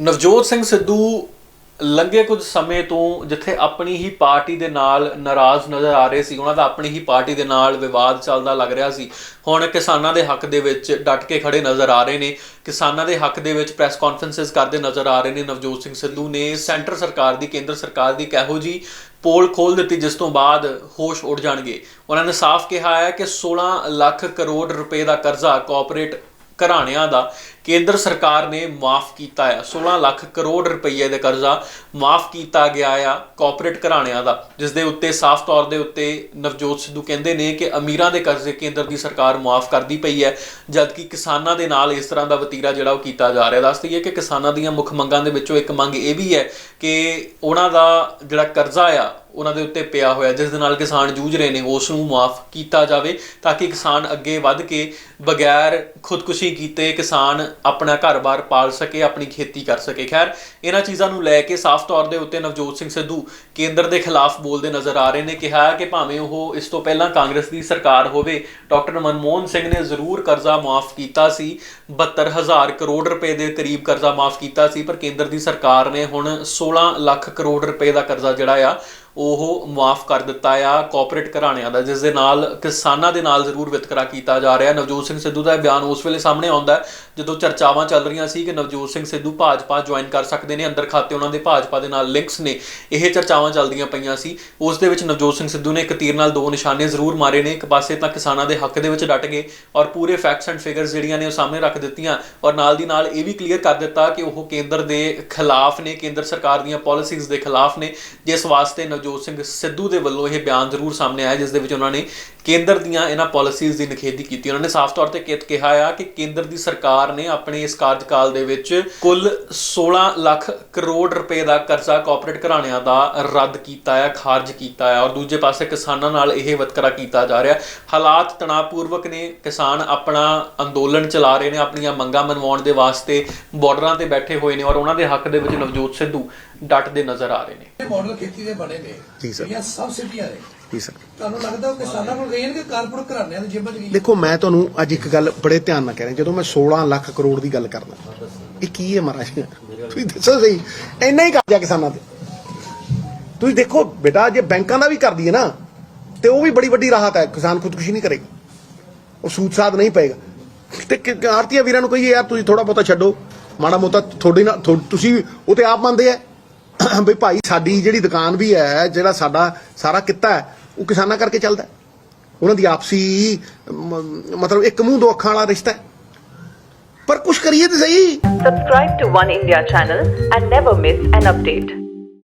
ਨਵਜੋਤ ਸਿੰਘ ਸਿੱਧੂ ਲੰਘੇ ਕੁਝ ਸਮੇਂ ਤੋਂ ਜਿੱਥੇ ਆਪਣੀ ਹੀ ਪਾਰਟੀ ਦੇ ਨਾਲ ਨਾਰਾਜ਼ ਨਜ਼ਰ ਆ ਰਹੇ ਸੀ। ਉਹਨਾਂ ਦਾ ਆਪਣੀ ਹੀ ਪਾਰਟੀ ਦੇ ਨਾਲ ਵਿਵਾਦ ਚੱਲਦਾ ਲੱਗ ਰਿਹਾ ਸੀ। ਹੁਣ ਕਿਸਾਨਾਂ ਦੇ ਹੱਕ ਦੇ ਵਿੱਚ ਡਟ ਕੇ ਖੜੇ ਨਜ਼ਰ ਆ ਰਹੇ ਨੇ। ਕਿਸਾਨਾਂ ਦੇ ਹੱਕ ਦੇ ਵਿੱਚ ਪ੍ਰੈਸ ਕਾਨਫਰੰਸਸ ਕਰਦੇ ਨਜ਼ਰ ਆ ਰਹੇ ਨੇ ਨਵਜੋਤ ਸਿੰਘ ਸਿੱਧੂ ਨੇ। ਸੈਂਟਰ ਸਰਕਾਰ ਦੀ, ਕੇਂਦਰ ਸਰਕਾਰ ਦੀ ਕਿਹੋ ਜੀ ਪੋਲ ਖੋਲ ਦਿੱਤੀ ਜਿਸ ਤੋਂ ਬਾਅਦ ਹੋਸ਼ ਉੱਡ ਜਾਣਗੇ। ਉਹਨਾਂ ਨੇ ਸਾਫ਼ ਕਿਹਾ ਹੈ ਕਿ 16 ਲੱਖ ਕਰੋੜ ਰੁਪਏ ਦਾ ਕਰਜ਼ਾ ਕਾਰਪੋਰੇਟ ਘਰਾਣਿਆਂ ਦਾ, ਕੇਂਦਰ ਸਰਕਾਰ ਨੇ ਮਾਫ ਕੀਤਾ ਆ। 16 ਲੱਖ ਕਰੋੜ ਰੁਪਏ ਦੇ ਕਰਜ਼ਾ ਮਾਫ ਕੀਤਾ ਗਿਆ ਆ ਕਾਰਪੋਰੇਟ ਘਰਾਣਿਆਂ ਦਾ ਜਿਸ ਦੇ ਉੱਤੇ ਸਾਫ਼ ਤੌਰ ਦੇ ਉੱਤੇ ਨਵਜੋਤ ਸਿੱਧੂ ਕਹਿੰਦੇ ਨੇ ਕਿ ਅਮੀਰਾਂ ਦੇ ਕਰਜ਼ੇ ਕੇਂਦਰ ਦੀ ਸਰਕਾਰ ਮਾਫ ਕਰਦੀ ਪਈ ਹੈ, ਜਦਕਿ ਕਿਸਾਨਾਂ ਦੇ ਨਾਲ ਇਸ ਤਰ੍ਹਾਂ ਦਾ ਵਤੀਰਾ ਜਿਹੜਾ ਉਹ ਕੀਤਾ ਜਾ ਰਿਹਾ। ਦੱਸ ਦਈਏ ਕਿ ਕਿਸਾਨਾਂ ਦੀਆਂ ਮੁੱਖ ਮੰਗਾਂ ਦੇ ਵਿੱਚੋਂ ਇੱਕ ਮੰਗ ਇਹ ਵੀ ਹੈ ਕਿ ਉਹਨਾਂ ਦਾ ਜਿਹੜਾ ਕਰਜ਼ਾ ਆ ਉਹਨਾਂ ਦੇ ਉੱਤੇ ਪਿਆ ਹੋਇਆ, ਜਿਸ ਦੇ ਨਾਲ ਕਿਸਾਨ ਜੂਝ ਰਹੇ ਨੇ, ਉਸ ਨੂੰ ਮਾਫ ਕੀਤਾ ਜਾਵੇ ਤਾਂ ਕਿ ਕਿਸਾਨ ਅੱਗੇ ਵੱਧ ਕੇ ਬਗੈਰ ਖੁਦਕੁਸ਼ੀ ਕੀਤੇ ਕਿਸਾਨ ਆਪਣਾ ਘਰ-ਬਾਰ ਪਾਲ ਸਕੇ, ਆਪਣੀ ਖੇਤੀ ਕਰ ਸਕੇ। ਖੈਰ, ਇਹਨਾਂ ਚੀਜ਼ਾਂ ਨੂੰ ਲੈ ਕੇ ਸਾਫ਼ ਤੌਰ ਦੇ ਉੱਤੇ ਨਵਜੋਤ ਸਿੰਘ ਸਿੱਧੂ ਕੇਂਦਰ ਦੇ ਖਿਲਾਫ ਬੋਲਦੇ ਨਜ਼ਰ ਆ ਰਹੇ ਨੇ, ਕਿਹਾ ਕਿ ਭਾਵੇਂ ਉਹ ਇਸ ਤੋਂ ਪਹਿਲਾਂ ਕਾਂਗਰਸ ਦੀ ਸਰਕਾਰ ਹੋਵੇ, ਡਾਕਟਰ ਮਨਮੋਹਨ ਸਿੰਘ ਨੇ ਜ਼ਰੂਰ ਕਰਜ਼ਾ ਮਾਫ ਕੀਤਾ ਸੀ 72000 ਕਰੋੜ ਰੁਪਏ ਦੇ ਕਰੀਬ ਕਰਜ਼ਾ ਮਾਫ ਕੀਤਾ ਸੀ, ਪਰ ਕੇਂਦਰ ਦੀ ਸਰਕਾਰ ਨੇ ਹੁਣ 16 ਲੱਖ ਕਰੋੜ ਰੁਪਏ ਦਾ ਕਰਜ਼ਾ ਜਿਹੜਾ ਆ ਉਹ ਮਾਫ ਕਰ ਦਿੱਤਾ ਆ ਕਾਰਪੋਰੇਟ ਘਰਾਣਿਆਂ ਦਾ ਜਿਸ ਦੇ ਨਾਲ ਕਿਸਾਨਾਂ ਦੇ ਨਾਲ ਜ਼ਰੂਰ ਵਿਤਕਰਾ ਕੀਤਾ ਜਾ ਰਿਹਾ। ਨਵਜੋਤ ਸਿੰਘ ਸਿੱਧੂ ਦਾ ਇਹ ਬਿਆਨ ਉਸ ਵੇਲੇ ਸਾਹਮਣੇ ਆਉਂਦਾ ਜਦੋਂ ਚਰਚਾਵਾਂ ਚੱਲ ਰਹੀਆਂ ਸੀ ਕਿ ਨਵਜੋਤ ਸਿੰਘ ਸਿੱਧੂ ਭਾਜਪਾ ਜੁਆਇਨ ਕਰ ਸਕਦੇ ਨੇ। ਅੰਦਰ ਖਾਤੇ ਉਹਨਾਂ ਦੇ ਭਾਜਪਾ ਦੇ ਨਾਲ ਲਿੰਕਸ ਨੇ। ਇਹ ਚਰਚਾਵਾਂ ਚੱਲਦੀਆਂ ਪਈਆਂ ਸੀ। ਉਸ ਦੇ ਵਿੱਚ ਨਵਜੋਤ ਸਿੰਘ ਸਿੱਧੂ ਨੇ ਇੱਕ ਤੀਰ ਨਾਲ ਦੋ ਨਿਸ਼ਾਨੇ ਜ਼ਰੂਰ ਮਾਰੇ ਨੇ। ਇੱਕ ਪਾਸੇ ਤਾਂ ਕਿਸਾਨਾਂ ਦੇ ਹੱਕ ਦੇ ਵਿੱਚ ਡਟ ਗਏ ਔਰ ਪੂਰੇ ਫੈਕਟਸ ਐਂਡ ਫਿਗਰਸ ਜਿਹੜੀਆਂ ਨੇ ਉਹ ਸਾਹਮਣੇ ਰੱਖ ਦਿੱਤੀਆਂ ਔਰ ਨਾਲ ਦੀ ਨਾਲ ਇਹ ਵੀ ਕਲੀਅਰ ਕਰ ਦਿੱਤਾ ਕਿ ਉਹ ਕੇਂਦਰ ਦੇ ਖਿਲਾਫ ਨੇ, ਕੇਂਦਰ ਸਰਕਾਰ ਦੀਆਂ ਪਾਲਿਸੀਜ਼ ਦੇ ਖਿਲਾਫ ਨੇ। ਜਿਸ ਵਾਸਤੇ ਨਵਜੋਤ ਸਿੰਘ ਸਿੱਧੂ ਦੇ ਵੱਲੋਂ ਇਹ ਬਿਆਨ ਜ਼ਰੂਰ ਸਾਹਮਣੇ ਆਇਆ, ਜਿਸ ਦੇ ਵਿੱਚ ਉਹਨਾਂ ਨੇ ਕੇਂਦਰ ਦੀਆਂ ਇਹਨਾਂ ਪਾਲਿਸੀਜ਼ ਦੀ ਨਿਖੇਧੀ ਕੀਤੀ। ਉਹਨਾਂ ਨੇ ਸਾਫ਼ ਤੌਰ ਤੇ ਕਿਹਾ ਆ ਕਿ ਕੇਂਦਰ ਦੀ ਸਰਕਾਰ ਨੇ ਆਪਣੇ ਇਸ ਕਾਰਜਕਾਲ ਦੇ ਵਿੱਚ ਕੁੱਲ 16 ਲੱਖ ਕਰੋੜ ਰੁਪਏ ਦਾ ਕਰਜ਼ਾ ਕਾਰਪੋਰੇਟ ਘਰਾਣਿਆਂ ਦਾ ਰੱਦ ਕੀਤਾ ਹੈ ਖਾਰਜ ਕੀਤਾ ਹੈ ਔਰ ਦੂਜੇ ਪਾਸੇ ਕਿਸਾਨਾਂ ਨਾਲ ਇਹ ਵਤਕਰਾ ਕੀਤਾ ਜਾ ਰਿਹਾ। ਹਾਲਾਤ ਤਣਾਅਪੂਰਵਕ ਨੇ। ਕਿਸਾਨ ਆਪਣਾ ਅੰਦੋਲਨ ਚਲਾ ਰਹੇ ਨੇ, ਆਪਣੀਆਂ ਮੰਗਾਂ ਮਨਵਾਉਣ ਦੇ ਵਾਸਤੇ ਬਾਰਡਰਾਂ ਤੇ ਬੈਠੇ ਹੋਏ ਨੇ ਔਰ ਉਹਨਾਂ ਦੇ ਹੱਕ ਦੇ ਵਿੱਚ ਨਵਜੋਤ ਸਿੱਧੂ ਡਟਦੇ ਨਜ਼ਰ ਆ ਰਹੇ ਨੇ। ਇਹ ਮਾਡਲ ਖੇਤੀ ਦੇ ਬਣੇ ਨੇ। ਜੀ ਸਰ। ਜਿਹੜੀਆਂ ਸਬਸਿਡੀਆਂ ਨੇ। ਜੀ ਸਰ। ਤੁਹਾਨੂੰ ਲੱਗਦਾ ਉਹ ਕਿਸਾਨਾਂ ਕੋਲ ਗਈਆਂ ਨੇ ਕਿ ਕਾਰਪੋਰੇਟ ਘਰਾਣਿਆਂ ਦੇ ਜੇਬਾਂ 'ਚ ਗਈਆਂ ਦੇਖੋ ਮੈਂ ਤੁਹਾਨੂੰ ਅੱਜ ਇੱਕ ਗੱਲ ਬੜੇ ਧਿਆਨ ਨਾਲ ਕਹਿ ਰਿਹਾ ਜਦੋਂ ਮੈਂ 16 ਲੱਖ ਕਰੋੜ ਦੀ ਗੱਲ ਕਰਦਾ ਇਹ ਕੀ ਹੈ ਮਹਾਰਾਜ? ਤੁਸੀਂ ਦੱਸੋ ਸਹੀ। ਇੰਨਾ ਹੀ ਕਰਜ਼ਾ ਕਿਸਾਨਾਂ ਤੇ। ਤੁਸੀਂ ਦੇਖੋ ਬੇਟਾ ਜੇ ਬੈਂਕਾਂ ਦਾ ਵੀ ਕਰਦੀ ਹੈ ਨਾ ਤੇ ਉਹ ਵੀ ਬੜੀ ਵੱਡੀ ਰਾਹਤ ਹੈ। ਕਿਸਾਨ ਖੁਦਕੁਸ਼ੀ ਨਹੀਂ ਕਰੇਗਾ। ਉਹ ਸੂਦ ਸਾਧ ਨਹੀਂ ਪਏਗਾ। ਤੇ ਕਿ- ਆਰਤੀਆ ਵੀਰਾਂ ਨੂੰ ਕਹੀਏ ਯਾਰ ਤੁਸੀਂ ਥੋੜਾ ਬਹੁਤਾ ਛੱਡੋ। ਮਾੜਾ ਮੋਟਾ ਤੁਹਾਡੇ ਨਾਲ ਤੁਸੀਂ ਉਹ ਤੇ ਆਪ ਮੰਨਦੇ ਆ। ਵੀ ਭਾਈ ਸਾਡੀ ਜਿਹੜੀ ਦੁਕਾਨ ਵੀ ਹੈ, ਜਿਹੜਾ ਸਾਡਾ ਸਾਰਾ ਕਿੱਤਾ ਹੈ, ਉਹ ਕਿਸਾਨਾਂ ਕਰਕੇ ਚੱਲਦਾ ਉਹਨਾਂ ਦੀ ਆਪਸੀ ਮਤਲਬ ਇੱਕ ਮੂੰਹ ਦੋ ਅੱਖਾਂ ਵਾਲਾ ਰਿਸ਼ਤਾ ਹੈ। ਪਰ ਕੁਛ ਕਰੀਏ ਤੇ ਸਹੀ। Subscribe to One India channel and never miss an update.